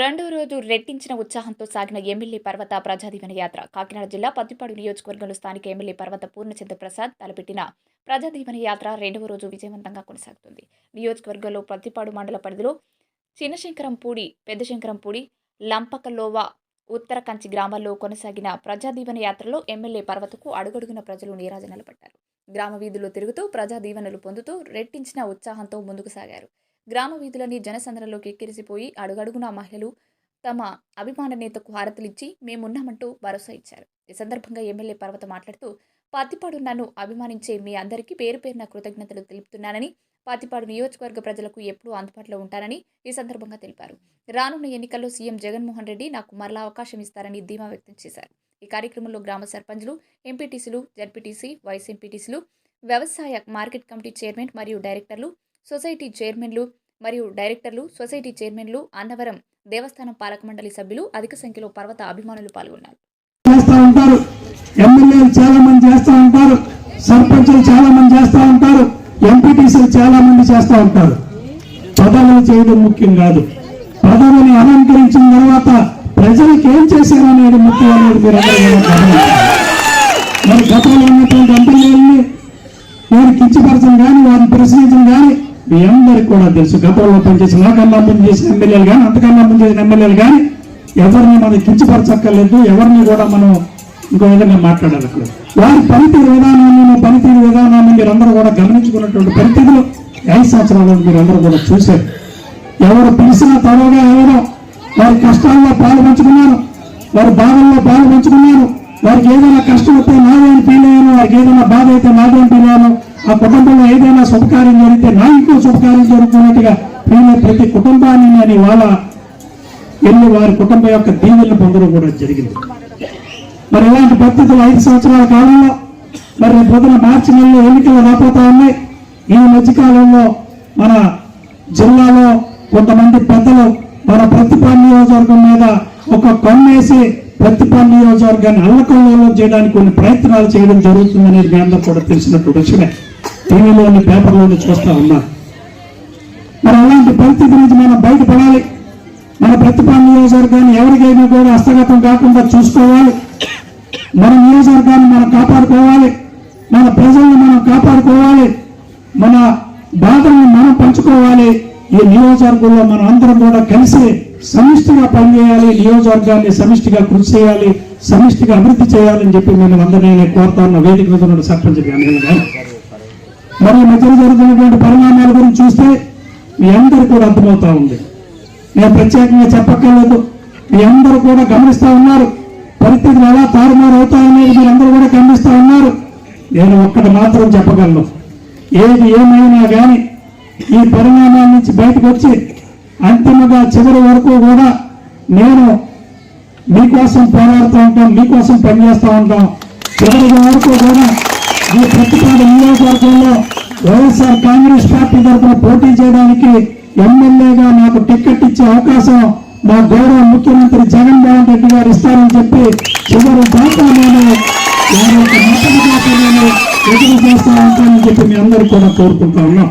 రెండో రోజు రెట్టించిన ఉత్సాహంతో సాగిన ఎమ్మెల్యే పర్వత ప్రజాదీవన యాత్ర. కాకినాడ జిల్లా పత్తిపాడు నియోజకవర్గంలో స్థానిక ఎమ్మెల్యే పర్వత పూర్ణచంద్ర ప్రసాద్ తలపెట్టిన ప్రజాదీవన యాత్ర రెండవ రోజు విజయవంతంగా కొనసాగుతుంది. నియోజకవర్గంలో పత్తిపాడు మండల పరిధిలో చిన్నశంకరంపూడి పెద్దశంకరంపూడి లంపకలోవా ఉత్తర కంచి గ్రామాల్లో కొనసాగిన ప్రజాదీవన యాత్రలో ఎమ్మెల్యే పర్వతకు అడుగడుగున ప్రజలు నీరాజనాలు పట్టారు గ్రామ వీధుల్లో తిరుగుతూ ప్రజాదీవెనలు పొందుతూ రెట్టించిన ఉత్సాహంతో ముందుకు సాగారు. గ్రామ వీధులని జనసంద్రంలోకి ఎక్కిరిసిపోయి అడుగడుగునా మహిళలు తమ అభిమాన నేతకు హారతులిచ్చి మేమున్నామంటూ భరోసా ఇచ్చారు. ఈ సందర్భంగా ఎమ్మెల్యే పర్వత మాట్లాడుతూ పాతిపాడు నన్ను అభిమానించే మీ అందరికీ పేరు పేరున కృతజ్ఞతలు తెలుపుతున్నానని పాతిపాడు నియోజకవర్గ ప్రజలకు ఎప్పుడూ అందుబాటులో ఉంటానని ఈ సందర్భంగా తెలిపారు. రానున్న ఎన్నికల్లో సీఎం జగన్మోహన్ రెడ్డి నాకు మరలా అవకాశం ఇస్తారని ధీమా వ్యక్తం చేశారు. ఈ కార్యక్రమంలో గ్రామ సర్పంచ్లు ఎంపీటీసీలు జడ్పీటీసీ వైస్ ఎంపీటీసీలు వ్యవసాయ మార్కెట్ కమిటీ చైర్మన్ మరియు డైరెక్టర్లు సొసైటీ చైర్మన్లు మరియు డైరెక్టర్లు సొసైటీ చైర్మన్లు అన్నవరం దేవస్థానం పాలక మండలి సభ్యులు అధిక సంఖ్యలో పర్వత అభిమానులు పాల్గొన్నారు. చేస్తూ ఉంటారు. ఎమ్మెల్యేలు చాలా మంది చేస్తూ ఉంటారు. సర్పంచులు చాలా మంది చేస్తూ ఉంటారు. ఎంపీటీసీలు చాలా మంది చేస్తూ ఉంటారు. పదవులు చేయడం ముఖ్యం కాదు. పదవిని అలంకరించిన తర్వాత ప్రజలకు ఏం చేశారు అనేది ముఖ్యం అనేది మీరు మరి గతంలో ఉన్నటువంటి ఎమ్మెల్యేలని నేను కించపరచం కానీ వారిని ప్రశ్నించడం కానీ మీ అందరికి కూడా తెలుసు. గతంలో పనిచేసిన నాకన్నా ముందు చేసిన ఎమ్మెల్యేలు కానీ అంతకన్నా ముందు చేసిన ఎమ్మెల్యేలు కానీ ఎవరిని మనం కించపరచక్కర్లేదు ఎవరిని కూడా మనం ఇంకో విధంగా మాట్లాడక్కర్లేదు వారి పనితీరు విధానాన్ని పనితీరు విధానాన్ని మీరు అందరూ కూడా గమనించుకున్నటువంటి పరిస్థితులు ఐదు సంవత్సరాలు మీరు అందరూ కూడా చూశారు. ఎవరు పిలిచినా త్వరగా ఎవరో వారి కష్టాల్లో పాలు పంచుకున్నారు వారి బాధల్లో పాలు పంచుకున్నారు వారికి ఏదైనా కష్టం వస్తే నాదే అని ఫీల్ అయ్యాను వారికి ఏదైనా బాధ అయితే నాదే అని ఫీల్ అయ్యాను ఆ కుటుంబంలో ఏదైనా శుభకార్యం జరిగితే నా ఇంకో శుభకార్యం జరుగుతున్నట్టుగా నేను ప్రతి కుటుంబాన్ని నేను ఇవాళ వెళ్ళి వారి కుటుంబం యొక్క దీవెలను పొందడం కూడా జరిగింది. మరి ఇలాంటి పరిస్థితులు ఐదు సంవత్సరాల కాలంలో మరి రేపు పొద్దున మార్చి నెలలో ఎన్నికలు రాబోతా ఉన్నాయి. ఈ మధ్యకాలంలో మన జిల్లాలో కొంతమంది పెద్దలు మన ప్రతిపాడు నియోజకవర్గం మీద ఒక కొన్నేసి ప్రతిపాడు నియోజకవర్గాన్ని అల్లకల్లో చేయడానికి కొన్ని ప్రయత్నాలు చేయడం జరుగుతుందనేది మీ అందరూ కూడా తెలిసినటువంటి విషయమే. టీవీలోని పేపర్లోని చూస్తా ఉన్నా. మరి అలాంటి పరిస్థితి నుంచి మనం బయటపడాలి. మన ప్రతిపాదన నియోజకవర్గాన్ని ఎవరికైనా కూడా హస్తగతం కాకుండా చూసుకోవాలి. మన నియోజకవర్గాన్ని మనం కాపాడుకోవాలి. మన ప్రజల్ని మనం కాపాడుకోవాలి. మన బాధల్ని మనం పంచుకోవాలి. ఈ నియోజకవర్గంలో మనం అందరం కూడా కలిసి సమిష్టిగా పనిచేయాలి. నియోజకవర్గాన్ని సమిష్టిగా కృషి చేయాలి. సమిష్టిగా అభివృద్ధి చేయాలని చెప్పి మిమ్మల్ని అందరినీ నేను కోరుతా ఉన్న. వేదిక మీద ఉన్న సర్పంచ్ గారు. మరి ఈ మధ్యలో జరుగుతున్నటువంటి పరిణామాల గురించి చూస్తే మీ అందరు కూడా అర్థమవుతా ఉంది. నేను ప్రత్యేకంగా చెప్పక్కర్లేదు. మీ అందరూ కూడా గమనిస్తూ ఉన్నారు. పరిస్థితులు ఎలా తారుమారు అవుతాయనేది మీరందరూ కూడా గమనిస్తూ ఉన్నారు. నేను ఒక్కటి మాత్రం చెప్పగలను. ఏది ఏమైనా కానీ ఈ పరిణామాల నుంచి బయటకు వచ్చి అంతిమగా చివరి వరకు కూడా నేను మీకోసం పోరాడుతూ ఉంటాం మీకోసం పనిచేస్తూ ఉంటాం. చివరి వరకు కూడా ఈ ప్రతిపాద నియోజకవర్గంలో వైఎస్ఆర్ కాంగ్రెస్ పార్టీ తరఫున పోటీ చేయడానికి ఎమ్మెల్యేగా నాకు టికెట్ ఇచ్చే అవకాశం మా గౌరవ ముఖ్యమంత్రి జగన్మోహన్ రెడ్డి గారు ఇస్తారని చెప్పి చివరి దాకా నేను వారి యొక్క నేను ఎదురు చేస్తా ఉంటానని చెప్పి మీ అందరూ కూడా కోరుకుంటా ఉన్నాం.